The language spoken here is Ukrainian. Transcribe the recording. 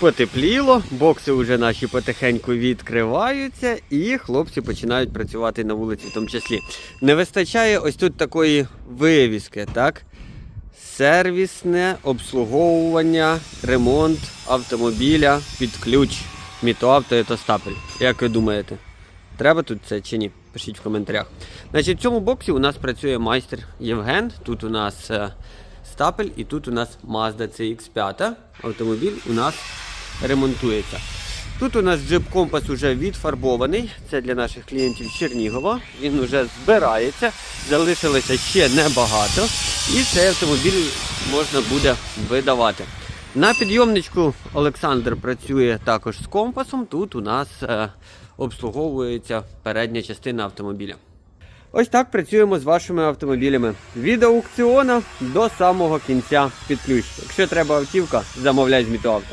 Потепліло, бокси вже наші потихеньку відкриваються, і хлопці починають працювати на вулиці в тому числі. Не вистачає ось тут такої вивіски, так? Сервісне обслуговування, ремонт автомобіля під ключ. Мітоавто і Стапель. Як ви думаєте, треба тут це чи ні? Пишіть в коментарях. Значить, в цьому боксі у нас працює майстер Євген. Тут у нас е, стапель і тут у нас Mazda CX5. Автомобіль у нас ремонтується. Тут у нас джип компас вже відфарбований. Це для наших клієнтів з Чернігова. Він вже збирається. Залишилося ще небагато. І цей автомобіль можна буде видавати. На підйомничку Олександр працює також з компасом. Тут у нас е, обслуговується передня частина автомобіля. Ось так працюємо з вашими автомобілями. Від аукціона до самого кінця під. Якщо треба автівка, замовляй з Мітоавто.